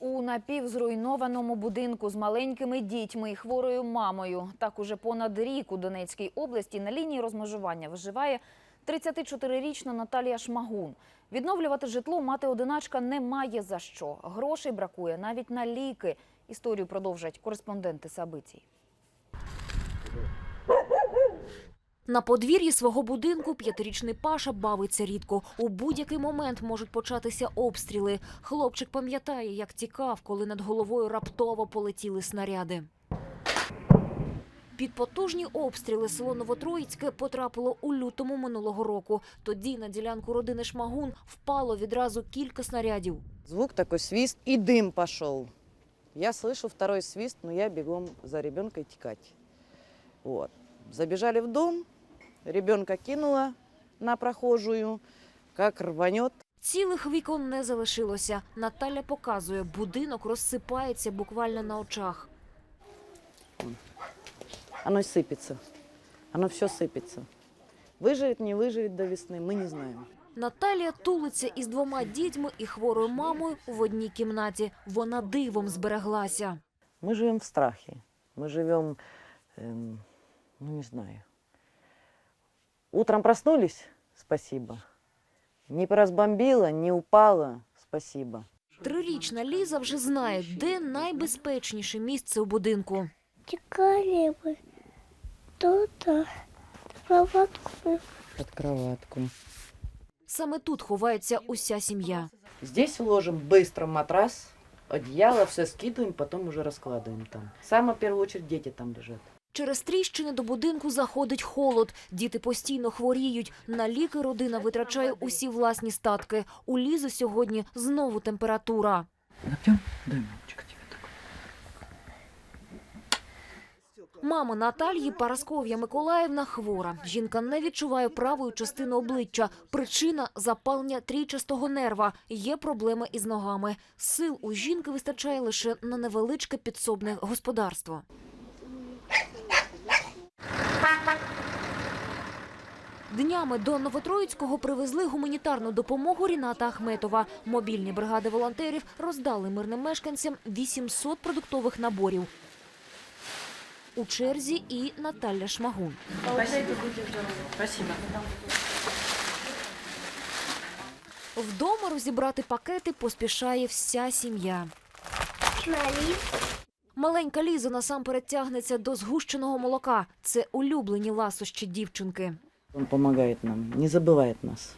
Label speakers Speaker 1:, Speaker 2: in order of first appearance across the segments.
Speaker 1: У напівзруйнованому будинку з маленькими дітьми і хворою мамою. Так уже понад рік у Донецькій області на лінії розмежування виживає 34-річна Наталія Шмагун. Відновлювати житло мати-одиначка не має за що. Грошей бракує навіть на ліки. Історію продовжать кореспонденти Сабицій.
Speaker 2: На подвір'ї свого будинку п'ятирічний Паша бавиться рідко. У будь-який момент можуть початися обстріли. Хлопчик пам'ятає, як тікав, коли над головою раптово полетіли снаряди. Під потужні обстріли село Новотроїцьке потрапило у лютому минулого року. Тоді на ділянку родини Шмагун впало відразу кілька снарядів.
Speaker 3: Звук такой свист, и дым пошел. Я слышу второй свист, но я бегом за ребенком текать. Вот. Забежали в дом, ребенка кинула на прохожую, как рванет.
Speaker 2: Цілих вікон не залишилося. Наталя показує, будинок розсипається буквально на очах.
Speaker 3: Оно сыпется. Оно все сыпется. Выживет, не выживет до весны, мы не знаем.
Speaker 2: Наталія тулиться із двома дітьми і хворою мамою в одній кімнаті. Вона дивом збереглася.
Speaker 3: Мы живем в страхе. Мы живем, эм, ну не знаю. Утром проснулись, спасибо. Не разбомбило, не упало, спасибо.
Speaker 2: Трирічна Ліза вже знає, де найбезпечніше місце у будинку.
Speaker 4: Тікали би тут а, кроватку би
Speaker 3: Под кроватку.
Speaker 2: Саме тут ховається уся сім'я.
Speaker 3: Здесь уложим быстро матрас, одеяло, все скидываем, потом уже раскладываем там. Самое в первую очередь дети там лежат.
Speaker 2: Через тріщини до будинку заходить холод. Діти постійно хворіють. На ліки родина витрачає усі власні статки. У Лізи сьогодні знову температура.
Speaker 3: Артем, дай мамочка.
Speaker 2: Мама Наталії Парасков'я Миколаївна хвора. Жінка не відчуває правої частини обличчя. Причина запалення трійчастого нерва. Є проблеми із ногами. Сил у жінки вистачає лише на невеличке підсобне господарство. Днями до Новотроїцького привезли гуманітарну допомогу Ріната Ахметова. Мобільні бригади волонтерів роздали мирним мешканцям 800 продуктових наборів. У черзі і Наталя Шмагун. Вдома розібрати пакети поспішає вся сім'я. Маленька Ліза насамперед тягнеться до згущеного молока. Це улюблені ласощі дівчинки.
Speaker 3: Он помогает нам, не забывает нас.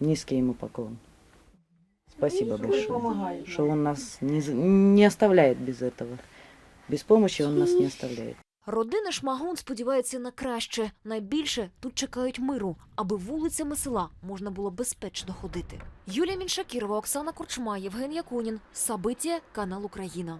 Speaker 3: Низкий ему поклон. Спасибо большое, что он нас не, не оставляет без этого. Без помощи он нас не оставляет.
Speaker 2: Родина Шмагун сподівається на краще. Найбільше тут чекають миру, аби вулицями села можна було безпечно ходити. Юлія Міншакірова, Оксана Корчма, Євген Якунін. Сабиття, канал Україна.